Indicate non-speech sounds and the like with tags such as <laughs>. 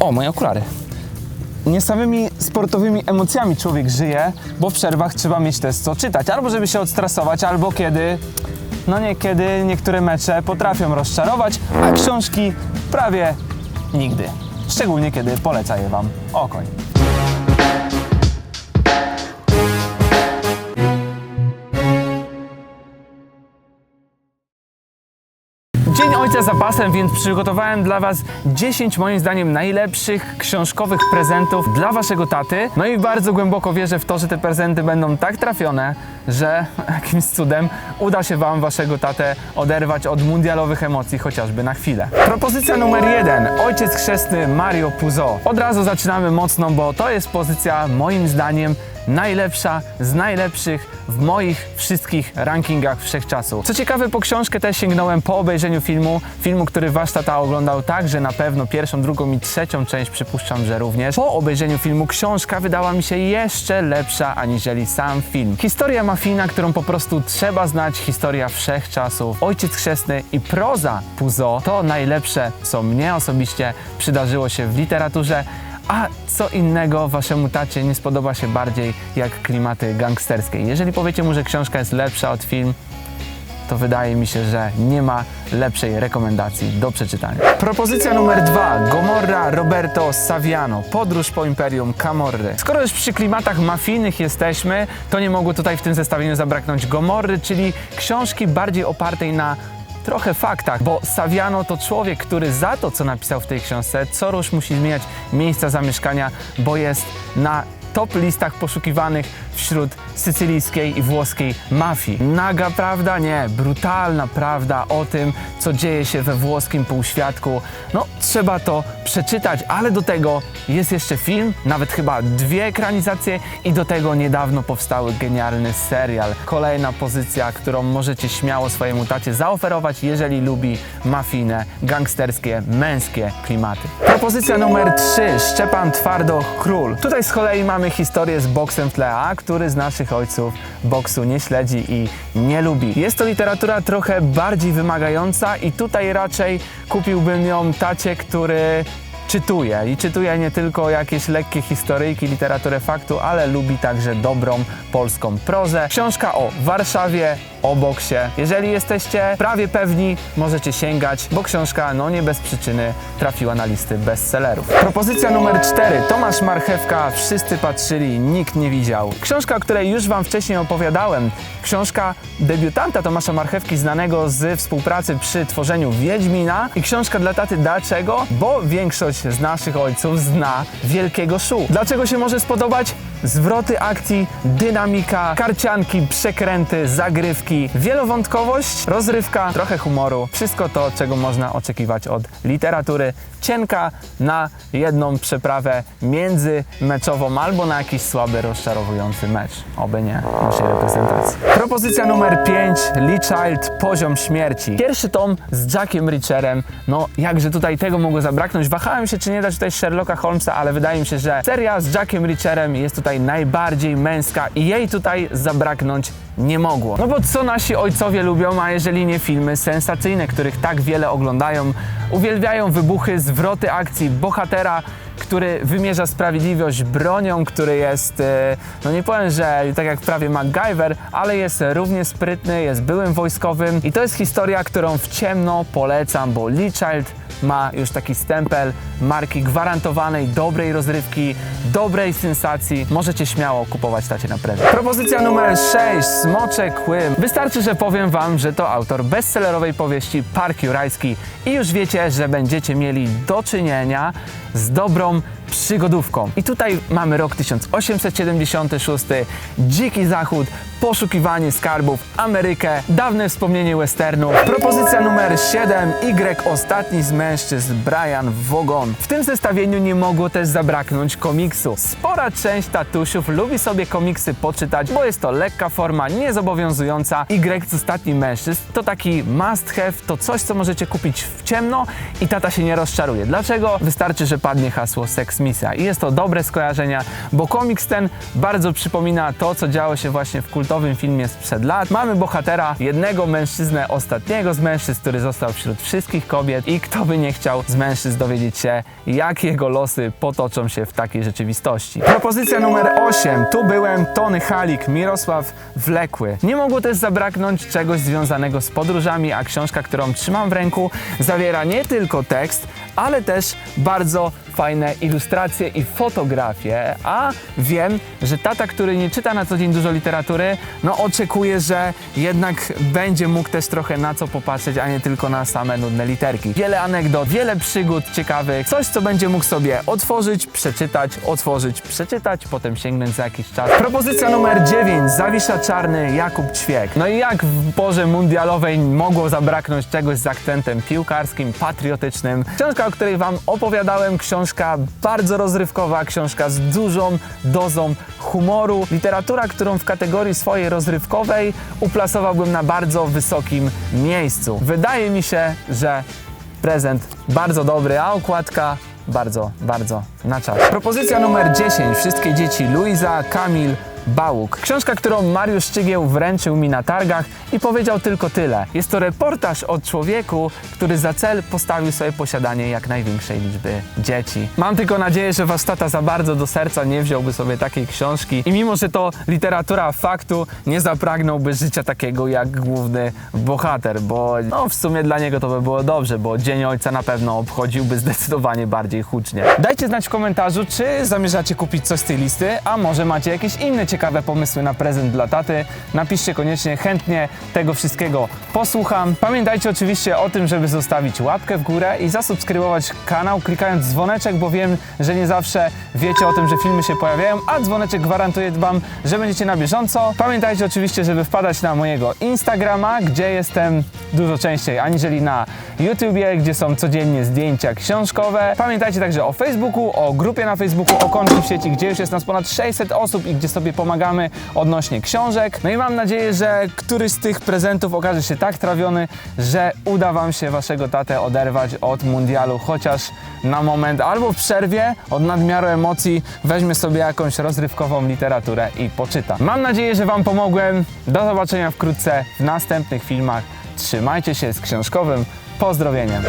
O, moje okulary. Nie samymi sportowymi emocjami człowiek żyje, bo w przerwach trzeba mieć też co czytać. Albo żeby się odstresować, albo kiedy, no niekiedy niektóre mecze potrafią rozczarować, a książki prawie nigdy. Szczególnie kiedy poleca je Wam Okoń. Dzień Ojca za pasem, więc przygotowałem dla Was 10 moim zdaniem najlepszych książkowych prezentów dla Waszego taty. No i bardzo głęboko wierzę w to, że te prezenty będą tak trafione, że <laughs> jakimś cudem uda się Wam Waszego tatę oderwać od mundialowych emocji chociażby na chwilę. Propozycja numer jeden. Ojciec chrzestny Mario Puzo. Od razu zaczynamy mocno, bo to jest pozycja moim zdaniem najlepsza z najlepszych w moich wszystkich rankingach wszechczasu. Co ciekawe, po książkę też sięgnąłem po obejrzeniu filmu, filmu, który wasz tata oglądał także na pewno pierwszą, drugą i trzecią część przypuszczam, że również. Po obejrzeniu filmu książka wydała mi się jeszcze lepsza aniżeli sam film. Historia mafijna, którą po prostu trzeba znać, historia wszechczasów. Ojciec chrzestny i proza Puzo to najlepsze, co mnie osobiście przydarzyło się w literaturze. A co innego waszemu tacie nie spodoba się bardziej jak klimaty gangsterskie. Jeżeli powiecie mu, że książka jest lepsza od film, to wydaje mi się, że nie ma lepszej rekomendacji do przeczytania. Propozycja numer dwa. Gomorra Roberto Saviano. Podróż po Imperium Camorry. Skoro już przy klimatach mafijnych jesteśmy, to nie mogło tutaj w tym zestawieniu zabraknąć Gomorry, czyli książki bardziej opartej na trochę faktach, bo Saviano to człowiek, który za to, co napisał w tej książce, co rusz musi zmieniać miejsca zamieszkania, bo jest na top listach poszukiwanych wśród sycylijskiej i włoskiej mafii. Naga prawda? Nie, brutalna prawda o tym, co dzieje się we włoskim półświadku. No, trzeba to przeczytać, ale do tego jest jeszcze film, nawet chyba dwie ekranizacje i do tego niedawno powstały genialny serial. Kolejna pozycja, którą możecie śmiało swojemu tacie zaoferować, jeżeli lubi mafijne, gangsterskie, męskie klimaty. Propozycja numer 3. Szczepan Twardo Król. Tutaj z kolei mamy historię z boksem w tle, który z naszych ojców boksu nie śledzi i nie lubi. Jest to literatura trochę bardziej wymagająca i tutaj raczej kupiłbym ją tacie, który czytuje i czytuje nie tylko jakieś lekkie historyjki, literaturę faktu, ale lubi także dobrą polską prozę. Książka o Warszawie, o boksie. Jeżeli jesteście prawie pewni, możecie sięgać, bo książka no nie bez przyczyny trafiła na listy bestsellerów. Propozycja numer 4. Tomasz Marchewka. Wszyscy patrzyli, nikt nie widział. Książka, o której już Wam wcześniej opowiadałem. Książka debiutanta Tomasza Marchewki, znanego z współpracy przy tworzeniu Wiedźmina. I książka dla taty dlaczego? Bo większość z naszych ojców zna Wielkiego Szu. Dlaczego się może spodobać? Zwroty akcji, dynamika, karcianki, przekręty, zagrywki, wielowątkowość, rozrywka, trochę humoru. Wszystko to, czego można oczekiwać od literatury. Cienka na jedną przeprawę międzymeczową albo na jakiś słaby, rozczarowujący mecz. Oby nie naszej reprezentacji. Propozycja numer 5. Lee Child, Poziom Śmierci. Pierwszy tom z Jackiem Richerem. No, jakże tutaj tego mogło zabraknąć. Wahałem się, czy nie dać tutaj Sherlocka Holmesa, ale wydaje mi się, że seria z Jackiem Richerem jest tutaj najbardziej męska i jej tutaj zabraknąć nie mogło. No bo co nasi ojcowie lubią, a jeżeli nie filmy sensacyjne, których tak wiele oglądają, uwielbiają wybuchy, zwroty akcji bohatera, który wymierza sprawiedliwość bronią, który jest, e, no nie powiem, że tak jak prawie MacGyver, ale jest równie sprytny, jest byłym wojskowym i to jest historia, którą w ciemno polecam, bo Lee Child ma już taki stempel marki gwarantowanej, dobrej rozrywki, dobrej sensacji. Możecie śmiało kupować tacie na prezent. Propozycja numer 6. Smocze Kły. Wystarczy, że powiem wam, że to autor bestsellerowej powieści Park Jurajski i już wiecie, że będziecie mieli do czynienia z dobrą przygodówką. I tutaj mamy rok 1876, dziki zachód, poszukiwanie skarbów, Amerykę, dawne wspomnienie westernu. Propozycja numer 7, Y, ostatni z mężczyzn, Brian Wogon. W tym zestawieniu nie mogło też zabraknąć komiksu. Spora część tatusiów lubi sobie komiksy poczytać, bo jest to lekka forma, niezobowiązująca. Y z ostatni mężczyzn to taki must have, to coś, co możecie kupić w ciemno i tata się nie rozczaruje. Dlaczego? Wystarczy, że padnie hasło Sex Misja. I jest to dobre skojarzenia, bo komiks ten bardzo przypomina to, co działo się właśnie w kultowym filmie sprzed lat. Mamy bohatera, jednego mężczyznę, ostatniego z mężczyzn, który został wśród wszystkich kobiet i kto by nie chciał z mężczyzn dowiedzieć się, jak jego losy potoczą się w takiej rzeczywistości. Propozycja numer 8. Tu byłem, Tony Halik, Mirosław Wlekły. Nie mogło też zabraknąć czegoś związanego z podróżami, a książka, którą trzymam w ręku, zawiera nie tylko tekst, ale też bardzo fajne ilustracje i fotografie, a wiem, że tata, który nie czyta na co dzień dużo literatury, no oczekuje, że jednak będzie mógł też trochę na co popatrzeć, a nie tylko na same nudne literki. Wiele anegdot, wiele przygód ciekawych, coś co będzie mógł sobie otworzyć, przeczytać, otworzyć, przeczytać, potem sięgnąć za jakiś czas. Propozycja numer 9, Zawisza Czarny, Jakub Ćwiek. No i jak w porze mundialowej mogło zabraknąć czegoś z akcentem piłkarskim, patriotycznym. Książka, o której wam opowiadałem, książka bardzo rozrywkowa, książka z dużą dozą humoru. Literatura, którą w kategorii swojej rozrywkowej uplasowałbym na bardzo wysokim miejscu. Wydaje mi się, że prezent bardzo dobry, a okładka bardzo, bardzo na czas. Propozycja numer 10. Wszystkie dzieci Luiza, Kamil, Bałuk. Książka, którą Mariusz Szczygieł wręczył mi na targach i powiedział tylko tyle. Jest to reportaż o człowieku, który za cel postawił sobie posiadanie jak największej liczby dzieci. Mam tylko nadzieję, że wasz tata za bardzo do serca nie wziąłby sobie takiej książki i mimo, że to literatura faktu, nie zapragnąłby życia takiego jak główny bohater, bo no w sumie dla niego to by było dobrze, bo Dzień Ojca na pewno obchodziłby zdecydowanie bardziej hucznie. Dajcie znać w komentarzu, czy zamierzacie kupić coś z tej listy, a może macie jakieś inne ciekawe pomysły na prezent dla taty. Napiszcie koniecznie, chętnie tego wszystkiego posłucham. Pamiętajcie oczywiście o tym, żeby zostawić łapkę w górę i zasubskrybować kanał, klikając dzwoneczek, bo wiem, że nie zawsze wiecie o tym, że filmy się pojawiają, a dzwoneczek gwarantuje Wam, że będziecie na bieżąco. Pamiętajcie oczywiście, żeby wpadać na mojego Instagrama, gdzie jestem dużo częściej aniżeli na YouTubie, gdzie są codziennie zdjęcia książkowe. Pamiętajcie także o Facebooku, o grupie na Facebooku, o koncie w sieci, gdzie już jest nas ponad 600 osób i gdzie sobie pomagamy odnośnie książek. No i mam nadzieję, że któryś z tych prezentów okaże się tak trawiony, że uda Wam się Waszego tatę oderwać od mundialu, chociaż na moment albo w przerwie od nadmiaru emocji weźmie sobie jakąś rozrywkową literaturę i poczyta. Mam nadzieję, że Wam pomogłem. Do zobaczenia wkrótce w następnych filmach. Trzymajcie się z książkowym pozdrowieniem.